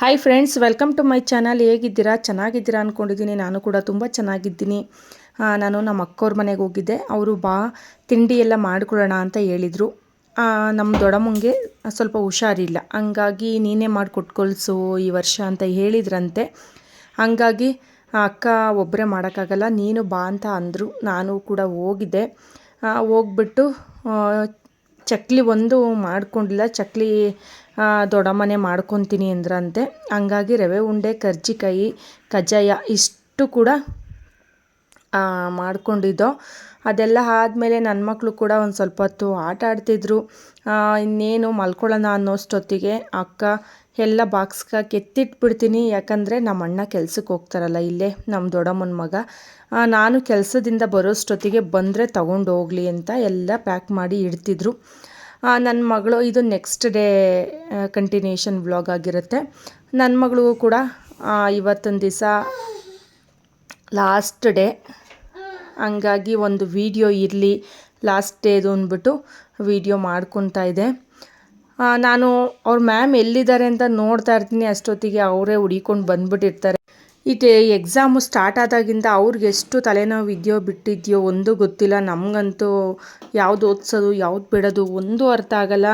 Hi friends welcome to my channel ಹೇಗಿದ್ದೀರಾ? ಚೆನ್ನಾಗಿದ್ದೀರಾ ಅಂದ್ಕೊಂಡಿದ್ದೀನಿ ನಾನು ಕೂಡ ತುಂಬ ಚೆನ್ನಾಗಿದ್ದೀನಿ. ನಾನು ನಮ್ಮ ಅಕ್ಕವ್ರ ಮನೆಗೆ ಹೋಗಿದ್ದೆ. ಅವರು ಬಾ, ತಿಂಡಿ ಎಲ್ಲ ಮಾಡಿಕೊಡೋಣ ಅಂತ ಹೇಳಿದರು. ನಮ್ಮ ದೊಡ್ಡಮ್ಮಂಗೆ ಸ್ವಲ್ಪ ಹುಷಾರಿಲ್ಲ. ಹಂಗಾಗಿ ನೀನೇ ಮಾಡಿ ಕೊಟ್ಕೊಳ್ಸು ಈ ವರ್ಷ ಅಂತ ಹೇಳಿದ್ರಂತೆ. ಹಂಗಾಗಿ ಅಕ್ಕ ಒಬ್ಬರೇ ಮಾಡೋಕ್ಕಾಗಲ್ಲ. ನೀನು ಬಾ ಅಂತ ಅಂದರು. ನಾನು ಕೂಡ ಹೋಗಿದ್ದೆ. ಹೋಗ್ಬಿಟ್ಟು ಚಕ್ಲಿ ಒಂದು ಮಾಡ್ಕೊಂಡಿಲ್ಲ. ಚಕ್ಲಿ ದೊಡಮನೆ ಮಾಡ್ಕೊತೀನಿ ಅಂದ್ರಂತೆ. ಹಂಗಾಗಿ ರವೆ, ಉಂಡೆ, ಕರ್ಜಿಕಾಯಿ, ಕಜ್ಜಾಯ ಇಷ್ಟು ಕೂಡ ಮಾಡ್ಕೊಂಡಿದ್ದೋ. ಅದೆಲ್ಲ ಆದಮೇಲೆ ನನ್ನ ಮಕ್ಕಳು ಕೂಡ ಒಂದು ಸ್ವಲ್ಪ ಹೊತ್ತು ಆಟ ಆಡ್ತಿದ್ರು. ಇನ್ನೇನು ಮಲ್ಕೊಳ್ಳೋಣ ಅನ್ನೋಷ್ಟೊತ್ತಿಗೆ ಅಕ್ಕ ಎಲ್ಲ ಬಾಕ್ಸ್ಗೆ ಕೆತ್ತಿಟ್ಬಿಡ್ತೀನಿ. ಯಾಕಂದರೆ ನಮ್ಮ ಅಣ್ಣ ಕೆಲ್ಸಕ್ಕೆ ಹೋಗ್ತಾರಲ್ಲ ಇಲ್ಲೇ, ನಮ್ಮ ದೊಡ್ಡಮ್ಮನ ಮಗ. ನಾನು ಕೆಲಸದಿಂದ ಬರೋಷ್ಟೊತ್ತಿಗೆ ಬಂದರೆ ತಗೊಂಡು ಹೋಗಲಿ ಅಂತ ಎಲ್ಲ ಪ್ಯಾಕ್ ಮಾಡಿ ಇಡ್ತಿದ್ರು. ನನ್ನ ಮಗಳು, ಇದು ನೆಕ್ಸ್ಟ್ ಡೇ ಕಂಟಿನ್ಯೂಷನ್ ವ್ಲಾಗ್ ಆಗಿರುತ್ತೆ. ನನ್ನ ಮಗಳಿಗೂ ಕೂಡ ಇವತ್ತೊಂದು ದಿವಸ ಲಾಸ್ಟ್ ಡೇ ಹಂಗಾಗಿ ಒಂದು ವಿಡಿಯೋ ಇರಲಿ ಲಾಸ್ಟ್ ಡೇದು ಅಂದ್ಬಿಟ್ಟು ವಿಡಿಯೋ ಮಾಡ್ಕೊತಾ ಇದೆ. ನಾನು ಅವ್ರ ಮ್ಯಾಮ್ ಎಲ್ಲಿದ್ದಾರೆ ಅಂತ ನೋಡ್ತಾ ಇರ್ತೀನಿ ಅಷ್ಟೊತ್ತಿಗೆ. ಅವರೇ ಹುಡಿಕೊಂಡು ಬಂದ್ಬಿಟ್ಟಿರ್ತಾರೆ. ಇದು ಎಕ್ಸಾಮು ಸ್ಟಾರ್ಟ್ ಆದಾಗಿಂದ ಅವ್ರಿಗೆ ಎಷ್ಟು ತಲೆನೋವು ಇದೆಯೋ ಬಿಟ್ಟಿದೆಯೋ ಒಂದು ಗೊತ್ತಿಲ್ಲ. ನಮಗಂತೂ ಯಾವುದು ಓದಿಸೋದು, ಯಾವ್ದು ಬಿಡೋದು ಒಂದು ಅರ್ಥ ಆಗಲ್ಲ.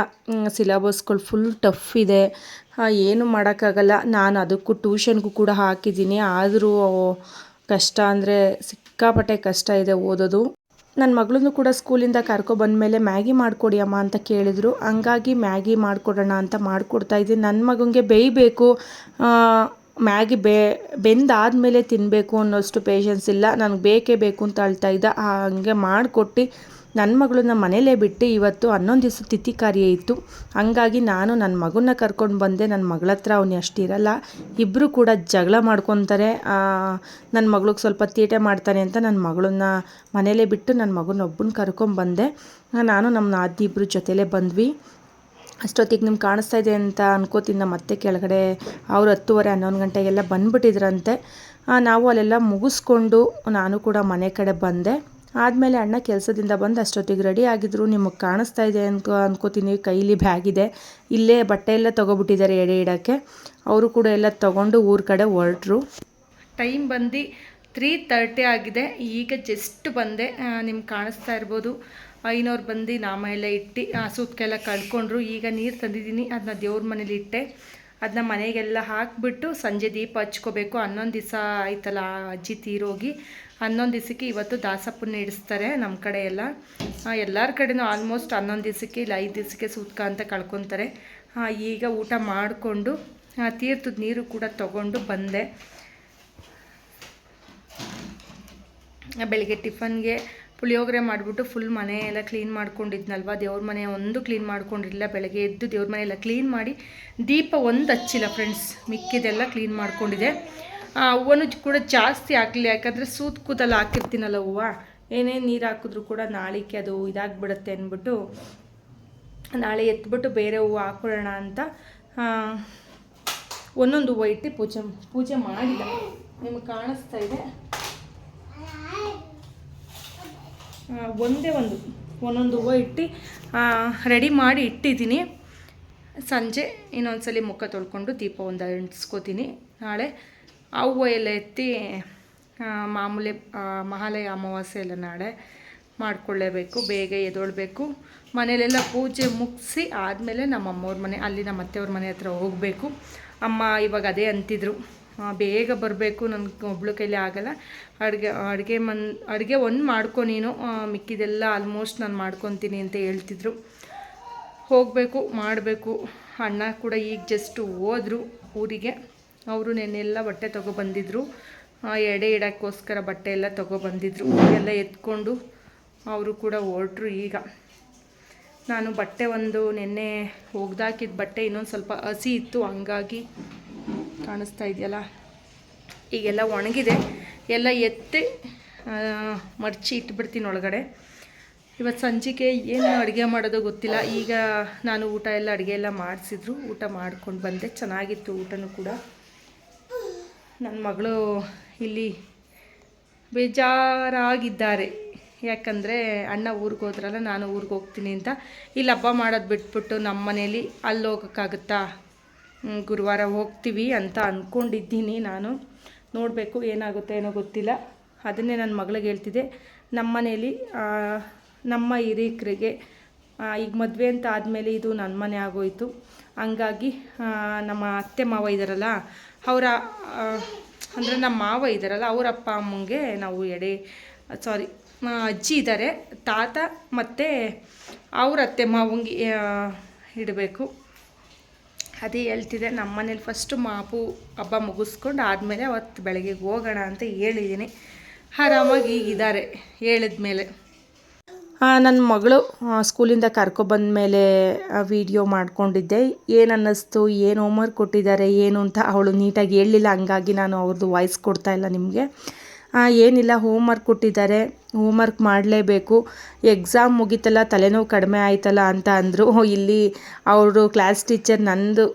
ಸಿಲೆಬಸ್ಗಳು ಫುಲ್ ಟಫ್ ಇದೆ. ಏನು ಮಾಡೋಕ್ಕಾಗಲ್ಲ. ನಾನು ಅದಕ್ಕೂ ಟ್ಯೂಷನ್ಗೂ ಕೂಡ ಹಾಕಿದ್ದೀನಿ. ಆದರೂ ಕಷ್ಟ ಅಂದರೆ ಸಿಕ್ಕಾಪಟ್ಟೆ ಕಷ್ಟ ಇದೆ ಓದೋದು. ನನ್ನ ಮಗಳನ್ನು ಕೂಡ ಸ್ಕೂಲಿಂದ ಮೇಲೆ ಮ್ಯಾಗಿ ಮಾಡಿಕೊಡಿ ಅಮ್ಮ ಅಂತ ಕೇಳಿದರು. ಹಂಗಾಗಿ ಮ್ಯಾಗಿ ಮಾಡಿಕೊಡೋಣ ಅಂತ ಮಾಡಿಕೊಡ್ತಾ ಇದ್ದೀನಿ. ನನ್ನ ಮಗನಿಗೆ ಬೇಯಬೇಕು. ಮ್ಯಾಗಿ ಬೇ, ಬೆಂದಾದಮೇಲೆ ತಿನ್ನಬೇಕು ಅನ್ನೋಷ್ಟು ಪೇಷನ್ಸ್ ಇಲ್ಲ. ನನಗೆ ಬೇಕೇ ಬೇಕು ಅಂತ ಅಳ್ತಾ ಇದ್ದ. ಹಾಗೆ ಮಾಡಿಕೊಟ್ಟು ನನ್ನ ಮಗಳನ್ನ ಮನೆಯಲ್ಲೇ ಬಿಟ್ಟು ಇವತ್ತು ಹನ್ನೊಂದು ದಿವಸ ತಿಥಿ ಕಾರ್ಯ ಇತ್ತು. ಹಂಗಾಗಿ ನಾನು ನನ್ನ ಮಗನ್ನ ಕರ್ಕೊಂಡು ಬಂದೆ. ನನ್ನ ಮಗಳ ಹತ್ರ ಅವನು ಅಷ್ಟಿರಲ್ಲ ಇಬ್ಬರು ಕೂಡ ಜಗಳ ಮಾಡ್ಕೊತಾರೆ. ನನ್ನ ಮಗಳಿಗೆ ಸ್ವಲ್ಪ ತೀಟೆ ಮಾಡ್ತಾನೆ ಅಂತ ನನ್ನ ಮಗಳನ್ನ ಮನೆಯಲ್ಲೇ ಬಿಟ್ಟು ನನ್ನ ಮಗನ ಒಬ್ಬನ ಕರ್ಕೊಂಬಂದೆ ನಾನು ನಮ್ಮ ನಾದಿ ಇಬ್ಬರು ಜೊತೆಲೇ ಬಂದ್ವಿ. ಅಷ್ಟೊತ್ತಿಗೆ ನಿಮ್ಗೆ ಕಾಣಿಸ್ತಾ ಇದೆ ಅಂತ ಅನ್ಕೋತೀನಿ. ನಮ್ಮ ಮತ್ತೆ ಕೆಳಗಡೆ ಅವ್ರು ಹತ್ತುವರೆ, ಹನ್ನೊಂದು ಗಂಟೆಗೆಲ್ಲ ಬಂದ್ಬಿಟ್ಟಿದ್ರಂತೆ. ನಾವು ಅಲ್ಲೆಲ್ಲ ಮುಗಿಸ್ಕೊಂಡು ನಾನು ಕೂಡ ಮನೆ ಕಡೆ ಬಂದೆ. ಆದಮೇಲೆ ಅಣ್ಣ ಕೆಲಸದಿಂದ ಬಂದು ಅಷ್ಟೊತ್ತಿಗೆ ರೆಡಿ ಆಗಿದ್ರು. ನಿಮಗೆ ಕಾಣಿಸ್ತಾ ಇದೆ ಅಂತ ಅಂದ್ಕೋತೀನಿ ಕೈಲಿ ಬ್ಯಾಗ್ ಇದೆ. ಇಲ್ಲೇ ಬಟ್ಟೆ ಎಲ್ಲ ತೊಗೊಬಿಟ್ಟಿದ್ದಾರೆ ಎಡೆ ಇಡೋಕ್ಕೆ. ಅವರು ಕೂಡ ಎಲ್ಲ ತೊಗೊಂಡು ಊರ ಕಡೆ ಹೊರಟ್ರು. ಟೈಮ್ ಬಂದು ತ್ರೀ ತರ್ಟಿ ಆಗಿದೆ. ಈಗ ಜಸ್ಟ್ ಬಂದೆ. ನಿಮ್ಗೆ ಕಾಣಿಸ್ತಾ ಇರ್ಬೋದು. ಐನವ್ರು ಬಂದು ನಾಮ ಎಲ್ಲ ಇಟ್ಟು, ಆ, ಸೂತ್ಕೆಲ್ಲ ಕಳ್ಕೊಂಡ್ರು. ಈಗ ನೀರು ತಂದಿದ್ದೀನಿ. ಅದನ್ನ ದೇವ್ರ ಮನೇಲಿ ಇಟ್ಟೆ. ಅದನ್ನ ಮನೆಗೆಲ್ಲ ಹಾಕಿಬಿಟ್ಟು ಸಂಜೆ ದೀಪ ಹಚ್ಕೋಬೇಕು. ಹನ್ನೊಂದು ದಿವಸ ಆಯ್ತಲ್ಲ ಅಜ್ಜಿ ತೀರೋಗಿ. ಹನ್ನೊಂದು ದಿವಸಕ್ಕೆ ಇವತ್ತು ದಾಸಪ್ಪನ ಇಡಿಸ್ತಾರೆ ನಮ್ಮ ಕಡೆ ಎಲ್ಲ. ಎಲ್ಲರ ಕಡೆನೂ ಆಲ್ಮೋಸ್ಟ್ ಹನ್ನೊಂದು ದಿವಸಕ್ಕೆ ಇಲ್ಲ ಐದು ದಿವಸಕ್ಕೆ ಸೂತ್ಕ ಅಂತ ಕಳ್ಕೊತಾರೆ. ಈಗ ಊಟ ಮಾಡಿಕೊಂಡು ತೀರ್ಥದ ನೀರು ಕೂಡ ತಗೊಂಡು ಬಂದೆ. ಬೆಳಿಗ್ಗೆ ಟಿಫನ್ಗೆ ಪುಳಿಯೋಗರೆ ಮಾಡಿಬಿಟ್ಟು ಫುಲ್ ಮನೆ ಎಲ್ಲ ಕ್ಲೀನ್ ಮಾಡ್ಕೊಂಡಿದ್ನಲ್ವ? ದೇವ್ರ ಮನೆ ಒಂದು ಕ್ಲೀನ್ ಮಾಡ್ಕೊಂಡಿರಲಿಲ್ಲ. ಬೆಳಗ್ಗೆ ಎದ್ದು ದೇವ್ರ ಮನೆ ಎಲ್ಲ ಕ್ಲೀನ್ ಮಾಡಿ ದೀಪ ಒಂದು ಹಚ್ಚಿಲ್ಲ ಫ್ರೆಂಡ್ಸ್ ಮಿಕ್ಕಿದೆಲ್ಲ ಕ್ಲೀನ್ ಮಾಡ್ಕೊಂಡಿದೆ. ಹೂವನು ಕೂಡ ಜಾಸ್ತಿ ಹಾಕಲಿ ಯಾಕಂದರೆ ಸೂತ್ ಕೂತಲ್ಲಿ ಹಾಕಿರ್ತೀನಲ್ಲ ಹೂವು? ಏನೇನು ನೀರು ಹಾಕಿದ್ರು ಕೂಡ ನಾಳಿಕೆ ಅದು ಇದಾಗ್ಬಿಡುತ್ತೆ ಅಂದ್ಬಿಟ್ಟು ನಾಳೆ ಎತ್ಬಿಟ್ಟು ಬೇರೆ ಹೂವು ಹಾಕೊಳ್ಳೋಣ ಅಂತ ಒಂದೊಂದು ಹೂವು ಇಟ್ಟು ಪೂಜೆ ಪೂಜೆ ಮಾಡಿಲ್ಲ. ನಿಮಗೆ ಕಾಣಿಸ್ತಾ ಇದೆ ಆ, ಒಂದೇ ಒಂದು, ಒಂದೊಂದು ಹೂವು ಇಟ್ಟು ರೆಡಿ ಮಾಡಿ ಇಟ್ಟಿದ್ದೀನಿ. ಸಂಜೆ ಇನ್ನೊಂದ್ಸಲಿ ಮುಖ ತೊಳ್ಕೊಂಡು ದೀಪ ಒಂದು ಅಂಟಿಸ್ಕೋತೀನಿ. ನಾಳೆ ಆ ಹೂವು ಎಲ್ಲ ಎತ್ತಿ ಮಾಮೂಲಿ ಮಹಾಲಯ ಅಮಾವಾಸ್ಯೆ ಎಲ್ಲ ನಾಳೆ ಮಾಡಿಕೊಳ್ಳೇಬೇಕು, ಬೇಗ ಎದೊಳ್ಬೇಕು ಮನೇಲೆಲ್ಲ ಪೂಜೆ ಮುಗಿಸಿ ಆದಮೇಲೆ ನಮ್ಮ ಅಮ್ಮವ್ರ ಮನೆ, ಅಲ್ಲಿ ನಮ್ಮ ಅತ್ತೆಯವ್ರ ಮನೆ ಹತ್ರ ಹೋಗಬೇಕು. ಅಮ್ಮ ಇವಾಗ ಅದೇ ಅಂತಿದ್ರು. ಬೇಗ ಬರಬೇಕು. ನನಗೆ ಒಬ್ಳು ಕೈಲಿ ಆಗಲ್ಲ. ಅಡುಗೆ ಅಡುಗೆ ಮನ್, ಅಡುಗೆ ಒಂದು ಮಾಡ್ಕೊ ನೀನು. ಮಿಕ್ಕಿದೆಲ್ಲ ಆಲ್ಮೋಸ್ಟ್ ನಾನು ಮಾಡ್ಕೊತೀನಿ ಅಂತ ಹೇಳ್ತಿದ್ರು. ಹೋಗಬೇಕು, ಮಾಡಬೇಕು. ಅಣ್ಣ ಕೂಡ ಈಗ ಜಸ್ಟ್ ಹೋದರು ಊರಿಗೆ. ಅವರು ನೆನ್ನೆಲ್ಲ ಬಟ್ಟೆ ತೊಗೊಬಂದಿದ್ರು ಎಡೆ ಇಡೋಕ್ಕೋಸ್ಕರ ಬಟ್ಟೆ ಎಲ್ಲ ತೊಗೊಬಂದಿದ್ರು ಎಲ್ಲ ಎತ್ಕೊಂಡು ಅವರು ಕೂಡ ಹೊರಟ್ರು ಈಗ. ನಾನು ಬಟ್ಟೆ ಒಂದು ನೆನ್ನೆ ಒಗ್ದಾಕಿದ ಬಟ್ಟೆ ಇನ್ನೊಂದು ಸ್ವಲ್ಪ ಹಸಿ ಇತ್ತು. ಹಂಗಾಗಿ ಕಾಣಿಸ್ತಾ ಇದೆಯಲ್ಲ? ಈಗೆಲ್ಲ ಒಣಗಿದೆ. ಎಲ್ಲ ಎತ್ತಿ ಮಡಚಿ ಇಟ್ಬಿಡ್ತೀನಿ ಒಳಗಡೆ. ಇವತ್ತು ಸಂಜೆಗೆ ಏನು ಅಡುಗೆ ಮಾಡೋದು ಗೊತ್ತಿಲ್ಲ. ಈಗ ನಾನು ಊಟ ಎಲ್ಲ ಅಡುಗೆ ಎಲ್ಲ ಮಾಡಿಸಿದ್ರು. ಊಟ ಮಾಡ್ಕೊಂಡು ಬಂದೆ. ಚೆನ್ನಾಗಿತ್ತು ಊಟನೂ ಕೂಡ. ನನ್ನ ಮಗಳು ಇಲ್ಲಿ ಬೇಜಾರಾಗಿದ್ದಾರೆ. ಯಾಕಂದರೆ ಅಣ್ಣ ಊರಿಗೆ ಹೋದ್ರಲ್ಲ, ನಾನು ಊರಿಗೆ ಹೋಗ್ತೀನಿ ಅಂತ. ಇಲ್ಲಿ ಹಬ್ಬ ಮಾಡೋದು ಬಿಟ್ಬಿಟ್ಟು ನಮ್ಮ ಮನೇಲಿ ಅಲ್ಲಿ ಹೋಗೋಕ್ಕಾಗುತ್ತಾ? ಗುರುವಾರ ಹೋಗ್ತೀವಿ ಅಂತ ಅಂದ್ಕೊಂಡಿದ್ದೀನಿ ನಾನು. ನೋಡಬೇಕು ಏನಾಗುತ್ತೆ ಏನೋ ಗೊತ್ತಿಲ್ಲ. ಅದನ್ನೇ ನನ್ನ ಮಗಳಿಗೆ ಹೇಳ್ತಿದ್ದೆ. ನಮ್ಮ ಮನೇಲಿ ನಮ್ಮ ಹಿರೀಕರಿಗೆ ಈಗ ಮದುವೆ ಅಂತ ಆದಮೇಲೆ ಇದು ನನ್ನ ಮನೆ ಆಗೋಯಿತು. ಹಂಗಾಗಿ ನಮ್ಮ ಅತ್ತೆ ಮಾವ ಇದ್ದಾರಲ್ಲ ಅವರ ಅಂದರೆ ನಮ್ಮ ಮಾವ ಇದ್ದಾರಲ್ಲ ಅವ್ರ ಅಪ್ಪ ಅಮ್ಮಂಗೆ ನಾವು ಎಡೆ, ಸಾರಿ ಅಜ್ಜಿ ಇದ್ದಾರೆ ತಾತ ಮತ್ತು ಅವ್ರ ಅತ್ತೆ ಮಾವಂಗೆ ಇಡಬೇಕು. ಅದೇ ಹೇಳ್ತಿದೆ ನಮ್ಮ ಮನೇಲಿ ಫಸ್ಟು ಮಾಪು ಹಬ್ಬ ಮುಗಿಸ್ಕೊಂಡು ಆದಮೇಲೆ ಅವತ್ತು ಬೆಳಗ್ಗೆ ಹೋಗೋಣ ಅಂತ ಹೇಳಿದ್ದೀನಿ. ಆರಾಮಾಗಿ ಈಗಿದ್ದಾರೆ ಹೇಳಿದ ಮೇಲೆ ನನ್ನ ಮಗಳು ಸ್ಕೂಲಿಂದ ಕರ್ಕೊಬಂದ ಮೇಲೆ ವಿಡಿಯೋ ಮಾಡಿಕೊಂಡಿದ್ದೆ. ಏನು ಅನ್ನಿಸ್ತು, ಏನು ಹೋಮ್ವರ್ಕ್ ಕೊಟ್ಟಿದ್ದಾರೆ, ಏನು ಅಂತ ಅವಳು ನೀಟಾಗಿ ಹೇಳಲಿಲ್ಲ ಹಂಗಾಗಿ ನಾನು ಅವ್ರದ್ದು ವಾಯ್ಸ್ ಕೊಡ್ತಾ ಇಲ್ಲ ನಿಮಗೆ. ಏನಿಲ್ಲ ಹೋಮ್ ವರ್ಕ್ ಕೊಟ್ಟಿದ್ದಾರೆ. ಹೋಮ್ ವರ್ಕ್ ಮಾಡಲೇಬೇಕು. ಎಕ್ಸಾಮ್ ಮುಗೀತಲ್ಲ, ತಲೆನೋವು ಕಡಿಮೆ ಆಯ್ತಲ್ಲ ಅಂತ ಅಂದರು. ಇಲ್ಲಿ ಅವರು ಕ್ಲಾಸ್ ಟೀಚರ್ ನಂದು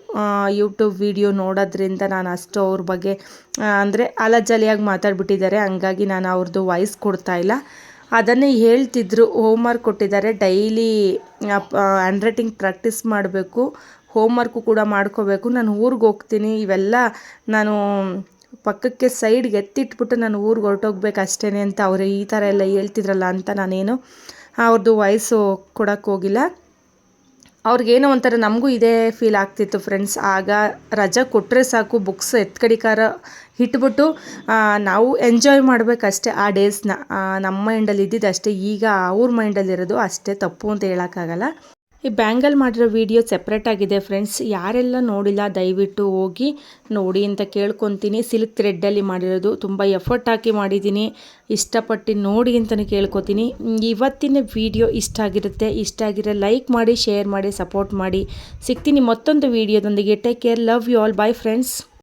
ಯೂಟ್ಯೂಬ್ ವಿಡಿಯೋ ನೋಡೋದ್ರಿಂದ ನಾನು ಅಷ್ಟು ಅವ್ರ ಬಗ್ಗೆ ಅಂದರೆ ಅಲಜಲಿಯಾಗಿ ಮಾತಾಡ್ಬಿಟ್ಟಿದ್ದಾರೆ. ಹಂಗಾಗಿ ನಾನು ಅವ್ರದ್ದು ವಾಯ್ಸ್ ಕೊಡ್ತಾ ಇಲ್ಲ. ಅದನ್ನೇ ಹೇಳ್ತಿದ್ರು. ಹೋಮ್ ವರ್ಕ್ ಕೊಟ್ಟಿದ್ದಾರೆ ಡೈಲಿ ಹ್ಯಾಂಡ್ ರೈಟಿಂಗ್ ಪ್ರಾಕ್ಟೀಸ್ ಮಾಡಬೇಕು. ಹೋಮ್ವರ್ಕು ಕೂಡ ಮಾಡ್ಕೋಬೇಕು. ನಾನು ಊರಿಗೆ ಹೋಗ್ತೀನಿ. ಇವೆಲ್ಲ ನಾನು ಪಕ್ಕಕ್ಕೆ ಸೈಡ್ಗೆ ಎತ್ತಿಟ್ಬಿಟ್ಟು ನಾನು ಊರಿಗೆ ಹೊರಟೋಗ್ಬೇಕು ಅಷ್ಟೇ ಅಂತ ಅವರು ಈ ಥರ ಎಲ್ಲ ಹೇಳ್ತಿದ್ರಲ್ಲ ಅಂತ ನಾನೇನು ಅವ್ರದ್ದು ವಯಸ್ಸು ಕೊಡೋಕ್ಕೆ ಹೋಗಿಲ್ಲ. ಅವ್ರಿಗೇನೋ ಒಂಥರ ನಮಗೂ ಇದೇ ಫೀಲ್ ಆಗ್ತಿತ್ತು ಫ್ರೆಂಡ್ಸ್ ಆಗ ರಜಾ ಕೊಟ್ಟರೆ ಸಾಕು ಬುಕ್ಸ್ ಎತ್ಕಡಿಕಾರ ಇಟ್ಬಿಟ್ಟು ನಾವು ಎಂಜಾಯ್ ಮಾಡಬೇಕಷ್ಟೇ ಆ ಡೇಸ್ನ ನಮ್ಮ ಮೈಂಡಲ್ಲಿ ಇದ್ದಿದ್ದು ಅಷ್ಟೇ ಈಗ ಅವ್ರ ಮೈಂಡಲ್ಲಿರೋದು ಅಷ್ಟೇ ತಪ್ಪು ಅಂತ ಹೇಳೋಕ್ಕಾಗಲ್ಲ ಈ ಬ್ಯಾಂಗಲ್ ಮಾಡಿರೋ ವಿಡಿಯೋ ಸೆಪ್ರೇಟ್ ಆಗಿದೆ ಫ್ರೆಂಡ್ಸ್ ಯಾರೆಲ್ಲ ನೋಡಿಲ್ಲ, ದಯವಿಟ್ಟು ಹೋಗಿ ನೋಡಿ ಅಂತ ಕೇಳ್ಕೊತೀನಿ. ಸಿಲ್ಕ್ ಥ್ರೆಡ್ಡಲ್ಲಿ ಮಾಡಿರೋದು ತುಂಬ ಎಫರ್ಟ್ ಹಾಕಿ ಮಾಡಿದ್ದೀನಿ. ಇಷ್ಟಪಟ್ಟು ನೋಡಿ ಅಂತಲೇ ಕೇಳ್ಕೊತೀನಿ. ಇವತ್ತಿನ ವಿಡಿಯೋ ಇಷ್ಟ ಆಗಿರುತ್ತೆ. ಇಷ್ಟ ಆಗಿರೋ ಲೈಕ್ ಮಾಡಿ ಶೇರ್ ಮಾಡಿ ಸಪೋರ್ಟ್ ಮಾಡಿ. ಸಿಗ್ತೀನಿ ಮತ್ತೊಂದು ವಿಡಿಯೋದೊಂದಿಗೆ take care love you all bye friends